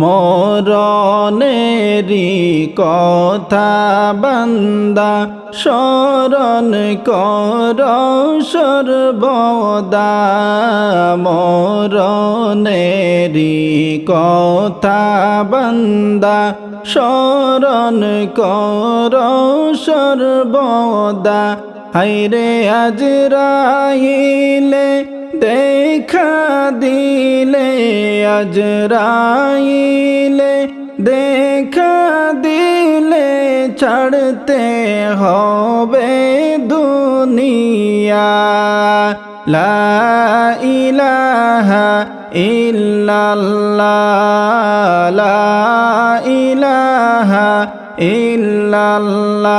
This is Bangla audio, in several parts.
মরণেরি কথা বান্দা, স্মরণ কর সর্বদা। মরণেরি কথা বান্দা, স্মরণ কর সর্বদা। হাইরে আজ রাইলে দেখা দিলে আজ রাইলে দেখা দিলে ছাড়তে হবে দুনিয়া। লা ইলাহা ইল্লাল্লাহ। লা ইলাহা ইল্লাল্লাহ।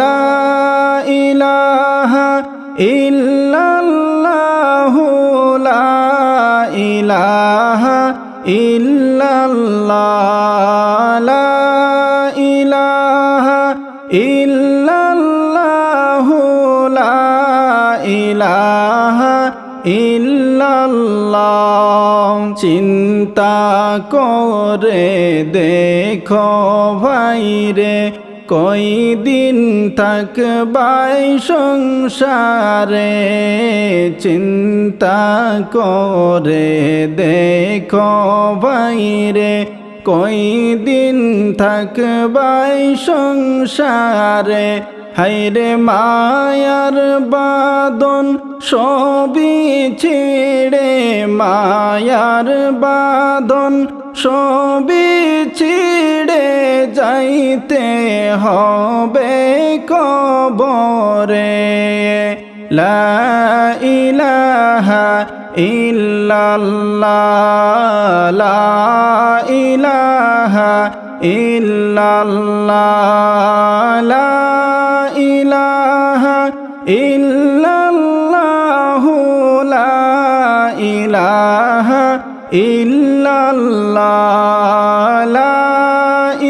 লা চিন্তা করে দেখো ভাইরে কই দিন থাকবাই সংসারে? চিন্তা করে দেখো ভাইরে কই দিন থাকবাই সংসারে? হাইরে মায়ার বাদন সবই ছিড়ে মায়ার বাদন সবই ছিড়ে যাইতে হবে কবরে। লা ইলাহা ইল্লাল্লাহ, লা ইলাহা ইল্লাল্লাহ, লা ইলাহা ইল্লাল্লাহু। ইল্লাল্লাহ লা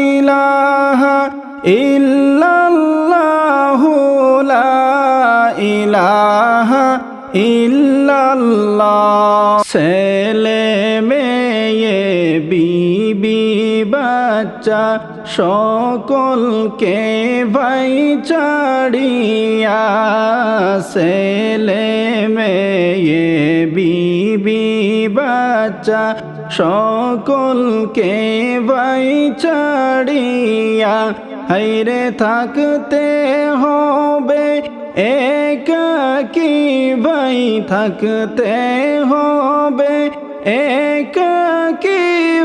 ইলাহা ইল্লাল্লাহু মেয়ে বিবি বাচ্চা সকলকে ভাই ছাড়িয়া ছেলে মেয়ে বিবি বাচ্চা সকলকে ভাই ছাড়িয়া। হাইরে থাকতে হবে, একাকি ভাই থাকতে হবে। একাকি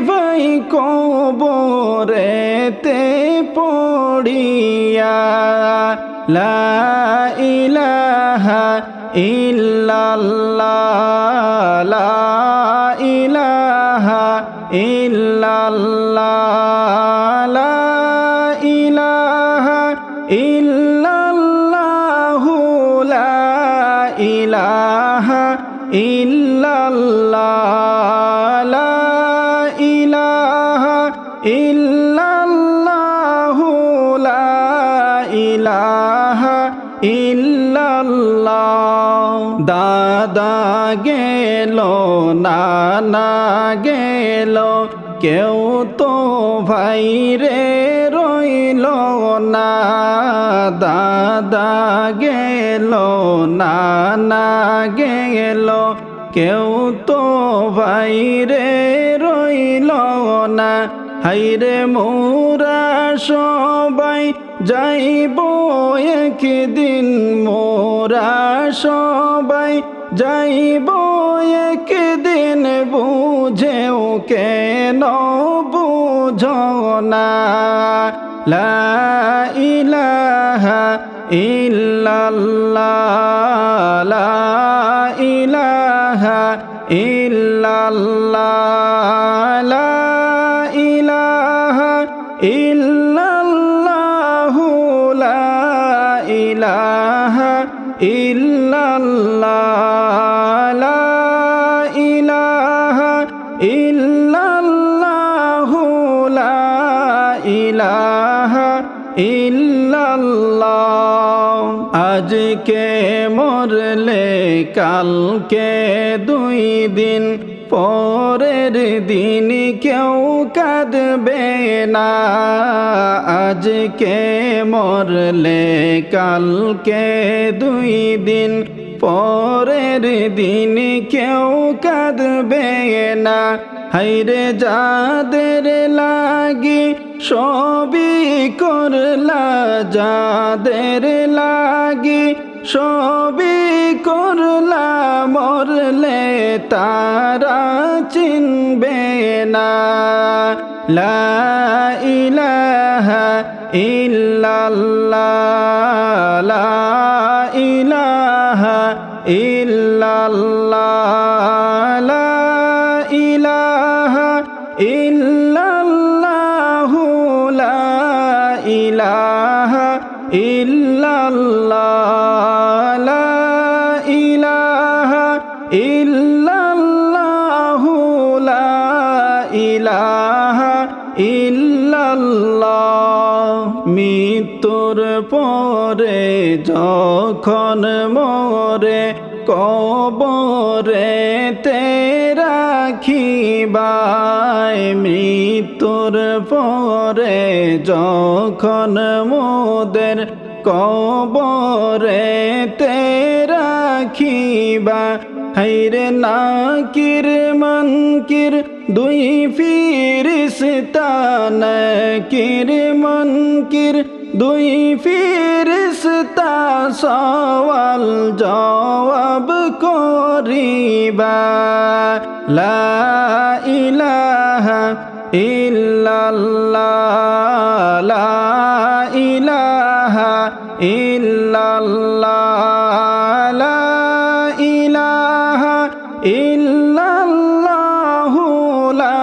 ভাই কবরেতে পড়িয়া। লা ইলাহা ইল্লাল্লাহ। ইল্লাল্লাহ ইলাহা ইল্লাল্লাহু লা ইলাহা ইল্লাল্লাহ ইলাহা ইল্লাল্লাহু লা ইলাহা ইল্লাল্লাহ। দাদা গেল, নানা গেল কেউ তো ভাই রে রইল না, দাদা গেল, নানা গেল। কেউ তো ভাই রে রইল না হাইরে মোরা সবাই যাইব একদিন, মোরা সবাই যাইব একদিন বুঝেও কেন বুঝ না। লা ইলাহা ইল্লাল্লাহ, লা ইলাহা ইল্লাল্লাহ, লা ইলাহা ইল্লাল্লাহু মরলে কালকে দুই দিন, পরের দিন কেউ কাঁদবে না। আজকে মরলে কালকে দুই দিন, পরের দিন কেউ কাঁদবে না। হাইরে যাদের লাগি সবই করলা, যাদের লাগি সবই করলা, মরলে তারা চিনবে না। লা ইলাহা ইল্লাল্লাহ, লা ইলাহা ইল্লাল্লাহ, লা ইলাহা ইল্লাল্লাহু। যখন মরে কবরে তেরা খিবাই মৃত্যুর পরে যখন মোদের কবরে তেরা খিবা হাইরে নাকির মনকির দুই ফিরিস্তান কির মনকির দুই ফিরিস্তা সওয়াল জবাব করিবা লা ইলাহা ইল্লাল্লাহ লা ইলাহা ইল্লাল্লাহ লা ইলাহা ইল্লাল্লাহু লা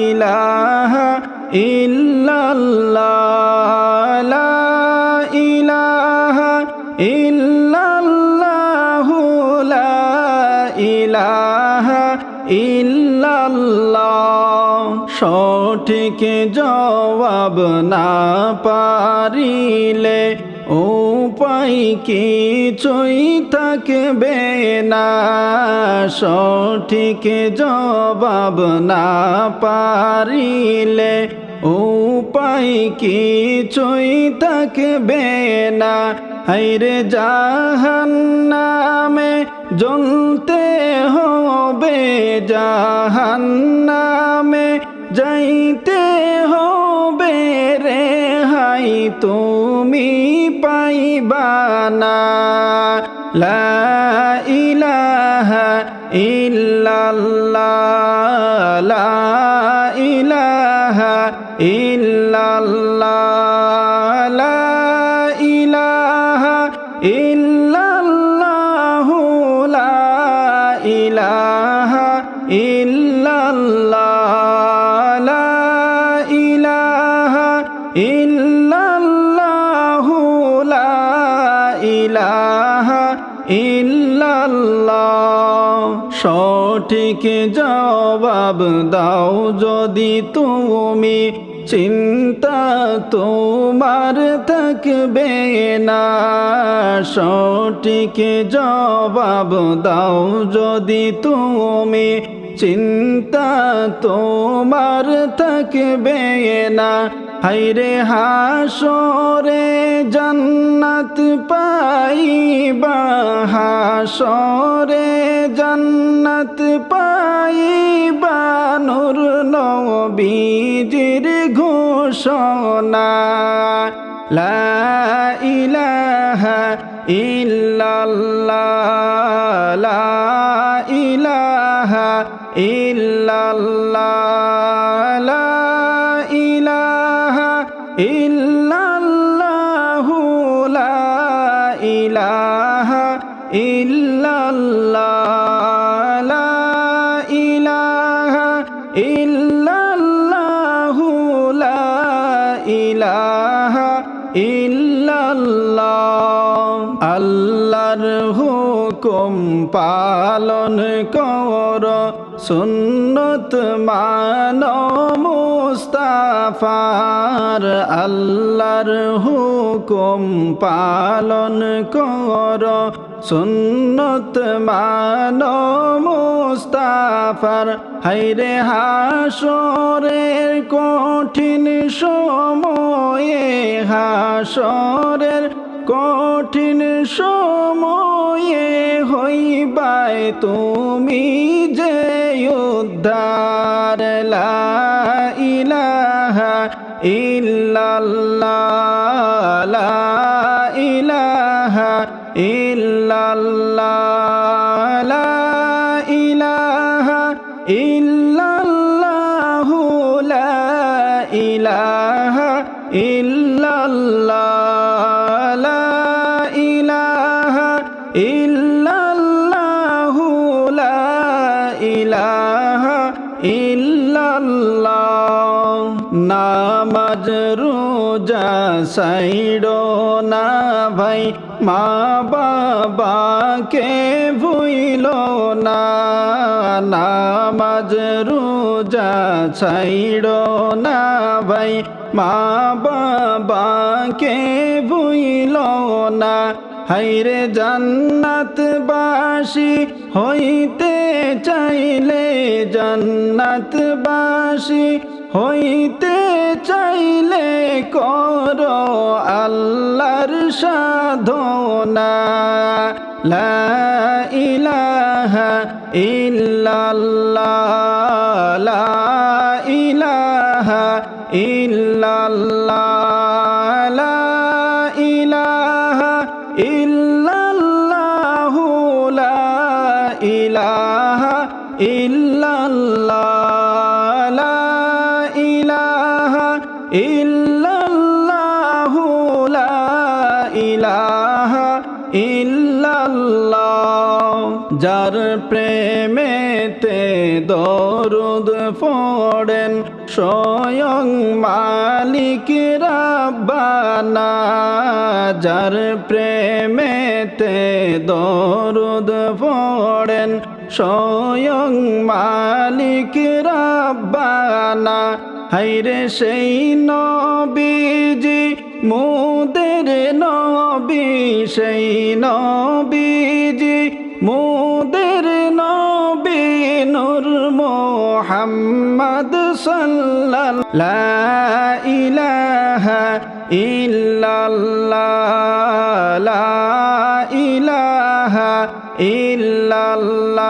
ইলাহা ইল্লাল্লাহ সঠিক জবাব না পারিলে উপায় কিছুই থাকবে না। সঠিক জবাব না পারিলে উপায় কিছুই থাকবে না। হাইরে জাহান্নামে জ্বলতে হবে জাহান্নামে। যাইতে হবে রে হাই, তুমি পাইবানা লা ইলাহা ইল্লাল্লাহ, লা ইলাহা ইল্লাল্লাহ, লা ইলাহা ইল্লাল্লাহু, লা ইলাহা ইল্লাল্লাহ সঠিক জবাব দাও যদি তুমি চিন্তা তোমার থাকবে না। সঠিক জবাব দাও যদি তুমি চিন্তা তোমার থাকবে না। হাইরে হাসরে জান্নাত পাইবা হাসরে জান্নাত পাইবা নূর নবীজির ঘোষণা। লা ইলাহা ইল্লাল্লাহ। ইল্লাল্লাহ লা ইলাহা ইল্লাল্লাহু লা ইলাহা ইল্লাল্লাহ। আল্লাহর হুকুম পালন কর সুন্নত মান মুস্তাফার আল্লাহর হুকুম পালন কর। সুন্নত মানো মুস্তাফার হাইরে হাসরের কঠিন সময়ে হাসরের কঠিন সময়ে হইবাই তুমি যে উদ্ধার ইলাহা ইল্লাল্লাহ ইলাহা ইল্লাল্লাহ ইলাহা ইল্লাল্লাহ লা ইলাহা ইল্লাল্লাহ লা ইলাহা ইল্লাল্লাহ নামাজ রোজা সাইডো না ভাই, মা বাবাকে ভুইল না। নামাজ রোজা সাইডো না ভাই, মা বাবাকে ভুইল না। হাইরে জান্নাতবাসী হইতে চাইলে জান্নাতবাসী হইতে চাইলে কর আল্লাহর সাধনা। লা ইলাহা ইল্লাল্লাহ লা ইলাহা ইল্লাল্লাহ, যার প্রেমেতে দরুদ পড়েন, স্বয়ং মালিক রাব্বানা, যার প্রেমেতে দরুদ পড়েন, স্বয়ং মালিক রাব্বানা। হাইরে সেই নবীজি, মুদের নবী, সেই নবীজি, মুদের নবী নূর মোহাম্মদ সাল্লাল্লাহু ইলাহা ইল্লাল্লাহ, লা ইলাহা ইল্লাল্লাহ